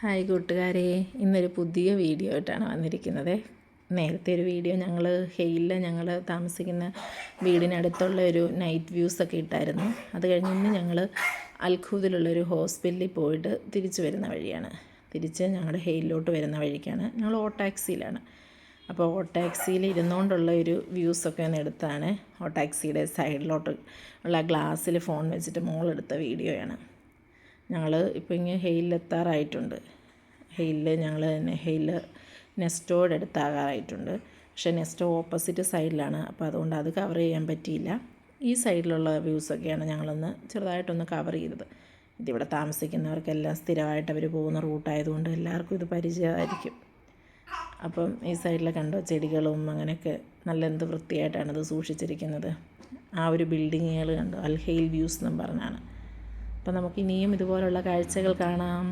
Hi കൂട്ടുകാരെ ഇന്നൊരു പുതിയ വീഡിയോ ആയിട്ടാണ് വന്നിരിക്കുന്നത്. നേരത്തെ ഒരു വീഡിയോ ഞങ്ങൾ ഹെയിലിൽ ഞങ്ങൾ താമസിക്കുന്ന വീടിനടുത്തുള്ള ഒരു നൈറ്റ് വ്യൂസ് ഒക്കെ ഇട്ടായിരുന്നു. അത് കഴിഞ്ഞ് ഇന്ന് ഞങ്ങൾ അൽഖൂദിലുള്ളൊരു ഹോസ്പിറ്റലിൽ പോയിട്ട് തിരിച്ചു വരുന്ന വഴിയാണ്. തിരിച്ച് ഞങ്ങളുടെ ഹെയിലിലോട്ട് വരുന്ന വഴിക്കാണ്. ഞങ്ങൾ ഓട്ടാക്സിയിലാണ്. അപ്പോൾ ഓട്ടാക്സിയിൽ ഇരുന്നുകൊണ്ടുള്ള ഒരു വ്യൂസൊക്കെ ഒന്ന് എടുത്താണ്. ഓട്ടാക്സിയുടെ സൈഡിലോട്ട് ഉള്ള ഗ്ലാസ്സിൽ ഫോൺ വെച്ചിട്ട് മോളെടുത്ത വീഡിയോയാണ്. ഞങ്ങൾ ഇപ്പോൾ ഇങ്ങനെ ഹെയിലെത്താറായിട്ടുണ്ട് ഹെയിലിൽ ഞങ്ങൾ ഹെയിൽ നെസ്റ്റോയുടെ അടുത്താകാറായിട്ടുണ്ട് പക്ഷേ നെസ്റ്റോ ഓപ്പോസിറ്റ് സൈഡിലാണ്. അപ്പോൾ അതുകൊണ്ട് അത് കവർ ചെയ്യാൻ പറ്റിയില്ല. ഈ സൈഡിലുള്ള വ്യൂസൊക്കെയാണ് ഞങ്ങളൊന്ന് ചെറുതായിട്ടൊന്ന് കവർ ചെയ്തത്. ഇതിവിടെ താമസിക്കുന്നവർക്കെല്ലാം സ്ഥിരമായിട്ട് അവർ പോകുന്ന റൂട്ടായതുകൊണ്ട് എല്ലാവർക്കും ഇത് പരിചയമായിരിക്കും. അപ്പം ഈ സൈഡിലെ കണ്ടോ ചെടികളും അങ്ങനെയൊക്കെ നല്ല എന്ത് വൃത്തിയായിട്ടാണ് ഇത് സൂക്ഷിച്ചിരിക്കുന്നത്. ആ ഒരു ബിൽഡിങ്ങുകൾ കണ്ടോ? അൽഹെയിൽ വ്യൂസ് എന്നും പറഞ്ഞാണ്. അപ്പം നമുക്ക് ഇനിയും ഇതുപോലുള്ള കാഴ്ചകൾ കാണാം.